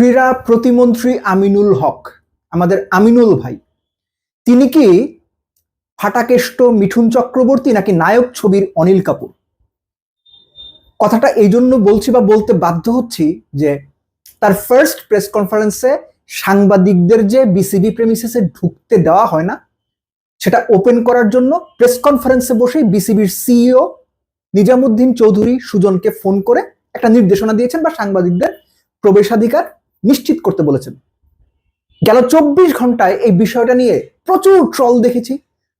ক্রীড়া প্রতিমন্ত্রী আমিনুল হক, আমাদের আমিনুল ভাই। তিনি কি ফাটাকেষ্ট, মিঠুন চক্রবর্তী নাকি নায়ক ছবির অনিল কাপুর? কথাটা এই জন্য বলছি বা বলতে বাধ্য হচ্ছি যে তার ফার্স্ট প্রেস কনফারেন্সে সাংবাদিকদের যে বিসিবি প্রেমিসেসে ঢুকতে দেওয়া হয় না, সেটা ওপেন করার জন্য প্রেস কনফারেন্সে বসেই বিসিবির সিইও নিজামুদ্দিন চৌধুরী সুজনকে ফোন করে একটা নির্দেশনা দিয়েছেন বা সাংবাদিকদের প্রবেশাধিকার নিশ্চিত করতে বলেছেন। গেল চব্বিশ ঘন্টায় এই বিষয়টা নিয়ে প্রচুর ট্রল দেখেছি,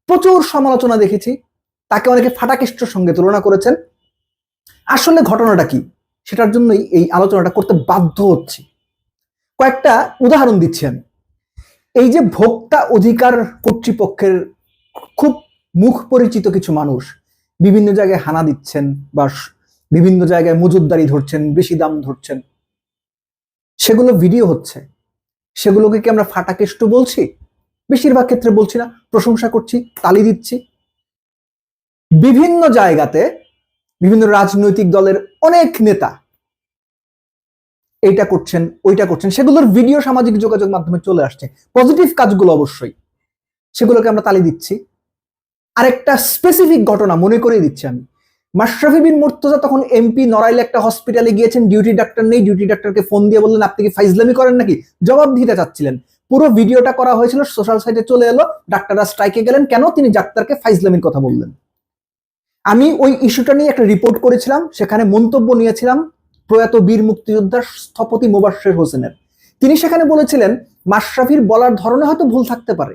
প্রচুর সমালোচনা দেখেছি, তাকে অনেকে ফাটাকেষ্টর সঙ্গে তুলনা করেছেন। আসলে ঘটনাটা কি? সেটার জন্যই এই আলোচনাটা করতে বাধ্য হচ্ছি। কয়েকটা উদাহরণ দিচ্ছি আমি। এই যে ভোক্তা অধিকার কর্তৃপক্ষের খুব মুখ পরিচিত কিছু মানুষ বিভিন্ন জায়গায় হানা দিচ্ছেন বা বিভিন্ন জায়গায় মজুদদারি ধরছেন, বেশি দাম ধরছেন সেগুলো ভিডিও হচ্ছে। সেগুলোকে কি আমরা ফাটাকেষ্ট বলছি? বেশিরভাগ ক্ষেত্রে বলছি না, প্রশংসা করছি, তালি দিচ্ছি। বিভিন্ন জায়গাতে বিভিন্ন রাজনৈতিক দলের অনেক নেতা এইটা করছেন, ওইটা করছেন। সেগুলোর ভিডিও সামাজিক যোগাযোগ মাধ্যমে চলে আসছে। পজিটিভ কাজগুলো অবশ্যই। সেগুলোকে আমরা তালি দিচ্ছি। আরেকটা স্পেসিফিক ঘটনা মনে করিয়ে দিচ্ছি আমি। মাশরাফি বিন মুর্তজা তখন এমপি নড়াইলে একটা হসপিটালে গিয়েছেন ডিউটি ডাক্তার নেই ডিউটি ডাক্তারকে ফোন দিয়ে বললেন, আপনি কি ফাইজলামি করেন নাকি? জবাব দিতে চাচ্ছিলেন। পুরো ভিডিওটা করা হয়েছিল সোশ্যাল সাইটে চলে এলো, ডাক্তাররা স্ট্রাইকে গেলেন, কেন তিনি ডাক্তারকে ফাইজলামির কথা বললেন? আমি ওই ইস্যুটা নিয়ে একটা রিপোর্ট করেছিলাম, সেখানে মন্তব্য নিয়েছিলাম প্রয়াত বীর মুক্তিযোদ্ধার স্থপতি মোবাশ্বের হোসেনের। তিনি সেখানে বলেছিলেন, মাশরাফির বলার ধরনে হয়তো ভুল থাকতে পারে,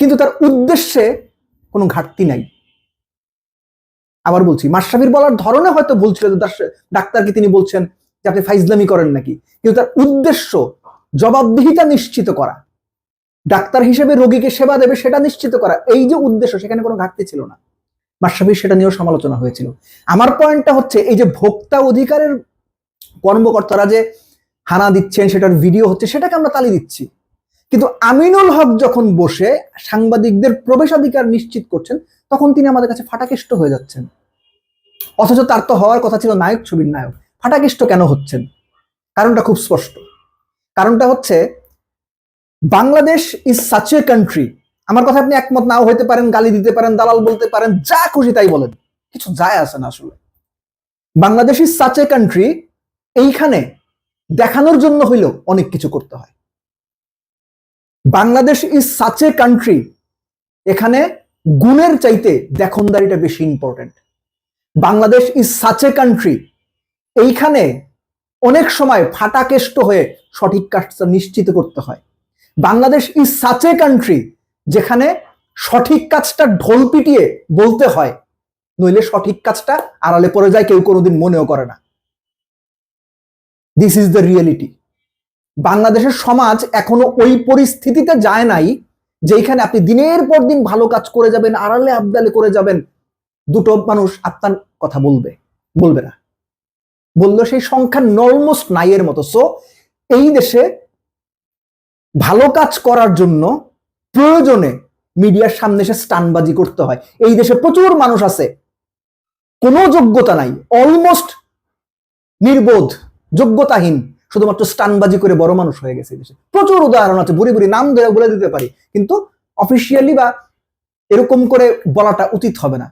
কিন্তু তার উদ্দেশ্যে কোনো ঘাটতি নাই। আবার বলছি, মাশরাফির বলার ধরনে হয়তো ভুল ছিল ডাক্তারকে তিনি বলছেন যে আপনি ফাইজলামি করেন নাকি। কিন্তু তার উদ্দেশ্য জবাবদিহিতা নিশ্চিত করা, ডাক্তার হিসেবে রোগীকে সেবা দেবে সেটা নিশ্চিত করা, এই যে উদ্দেশ্য, সেখানে কোনো ঘাটতি ছিল না। মাশরাফির সেটা নিয়েও সমালোচনা হয়েছিল। আমার পয়েন্টটা হচ্ছে, এই যে ভোক্তা অধিকারের কর্মকর্তারা যে হানা দিচ্ছেন, সেটার ভিডিও হচ্ছে, সেটাকে আমরা তালি দিচ্ছি। কিন্তু আমিনুল হক যখন বসে সাংবাদিকদের প্রবেশাধিকার নিশ্চিত করছেন, তখন তিনি আমাদের কাছে ফাটাকেষ্ট হয়ে যাচ্ছেন। অথচ তার তো হওয়ার কথা ছিল নায়ক ছবির নায়ক। ফাটাকেষ্ট কেন হচ্ছেন? কারণটা খুব স্পষ্ট। কারণটা হচ্ছে, Bangladesh is such a country আমার কথা আপনি একমত নাও হইতে পারেন, গালি দিতে পারেন, দালাল বলতে পারেন, যা খুশি তাই বলেন। কিছু যায় আসে না আসলে। Bangladesh is such a country এইখানে দেখানোর জন্য হইলেও অনেক কিছু করতে হয়। Bangladesh is such a country এখানে গুণের চাইতে দেখনদারিটা বেশি important Bangladesh is such a country এইখানে অনেক সময় ফাটাকেষ্ট হয়ে সঠিক কাজটা নিশ্চিত করতে হয়। Bangladesh is such a country যেখানে সঠিক কাজটা ঢোল পিটিয়ে বলতে হয়, নইলে সঠিক কাজটা আড়ালে পড়ে যায়, কেউ কোনোদিন মনেও করে না। দিস ইজ দ্য রিয়েলিটি বাংলাদেশের সমাজ এখনও ওই পরিস্থিতিতে যায় নাই যেখানে আপনি দিনের পর দিন ভালো কাজ করে যাবেন, আড়ালে আবদালে করে যাবেন। দুটো মানুষ আপনার কথা বলবে বলবে না। বলল সেই সংখ্যা নলমোস্ট নাইয়ের মতো। সো এই দেশে ভালো কাজ করার জন্য প্রয়োজনে মিডিয়ার সামনে এসে স্টানবাজি করতে হয়। এই দেশে প্রচুর মানুষ আছে। কোনো যোগ্যতা নাই। অলমোস্ট নির্বোধ, যোগ্যতাহীন। শুধুমাত্র স্টানবাজি করে বড় মানুষ হয়ে গেছে দেশে। প্রচুর উদাহরণ আছে, বুড়ি বুড়ি নাম ধরে বলে দিতে পারি, কিন্তু অফিসিয়ালি বা এরকম করে বলাটা উচিত হবে না।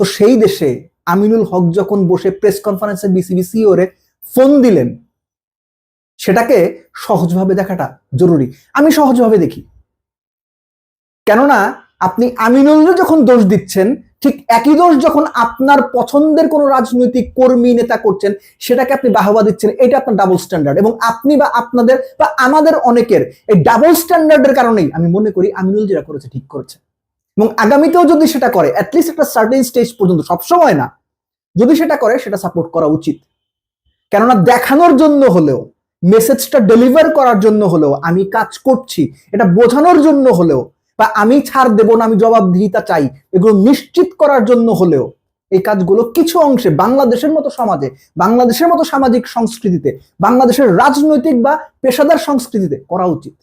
তো সেই দেশে আমিনুল হক যখন বসে প্রেস কনফারেন্সে বিসিবি সিওরে ফোন দিলেন, সেটাকে সহজভাবে দেখাটা জরুরি। আমি সহজভাবে দেখি। কেননা আপনি আমিনুল যখন দোষ দিচ্ছেন ঠিক একই দোষ যখন আপনার পছন্দের কোন রাজনৈতিক কর্মী, নেতা করছেন, সেটাকে আপনি বাহবা দিচ্ছেন, এটা আপনার ডাবল স্ট্যান্ডার্ড এবং আপনি বা আপনাদের বা আমাদের অনেকের এই ডাবল স্ট্যান্ডার্ডের কারণেই আমি মনে করি আমিনুল যেটা করেছে ঠিক করেছে। এবং আগামীতেও যদি সেটা করে অ্যাটলিস্ট একটা সার্টেন স্টেজ পর্যন্ত, সবসময় না, যদি সেটা করে, সেটা সাপোর্ট করা উচিত। কেননা দেখানোর জন্য হলেও মেসেজটা ডেলিভার করার জন্য হলেও, আমি কাজ করছি, এটা বোঝানোর জন্য হলেও বা আমি ছাড় দেব না, আমি জবাবদিহিতা চাই, এগুলো নিশ্চিত করার জন্য হলেও এই কাজগুলো কিছু অংশে বাংলাদেশের মতো সমাজে, বাংলাদেশের মতো সামাজিক সংস্কৃতিতে, বাংলাদেশের রাজনৈতিক বা পেশাদার সংস্কৃতিতে করা উচিত।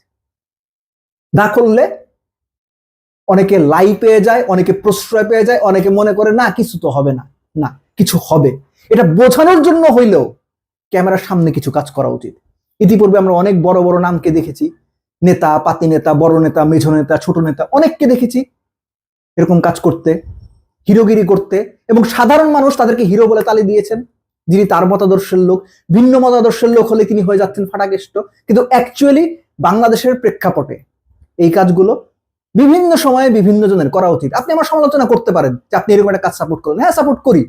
না করলে অনেকে লাই পেয়ে যায়, অনেকে প্রশ্রয় পেয়ে যায়, অনেকে মনে করে, না, কিছু তো হবে না। না, কিছু হবে। এটা বোঝানোর জন্য হইলেও ক্যামেরার সামনে কিছু কাজ করা উচিত। ইতিপূর্বে আমরা অনেক বড় বড় নামকে দেখেছি। নেতা, পাতি নেতা, বড় নেতা, মেঝ নেতা, ছোট নেতা, অনেককে দেখেছি এরকম কাজ করতে, হিরোগিরি করতে এবং সাধারণ মানুষ তাদেরকে হিরো বলে তালি দিয়েছেন। যিনি তার মতাদর্শের লোক, ভিন্ন মতাদর্শের লোক হলে তিনি হয়ে যাচ্ছেন ফাটাকেষ্ট। কিন্তু অ্যাকচুয়ালি বাংলাদেশের প্রেক্ষাপটে এই কাজগুলো বিভিন্ন সময়ে বিভিন্ন জনের করা উচিত। আপনি আমার সমালোচনা করতে পারেন যে আপনি এরকম একটা কাজ সাপোর্ট করেন হ্যাঁ সাপোর্ট করি।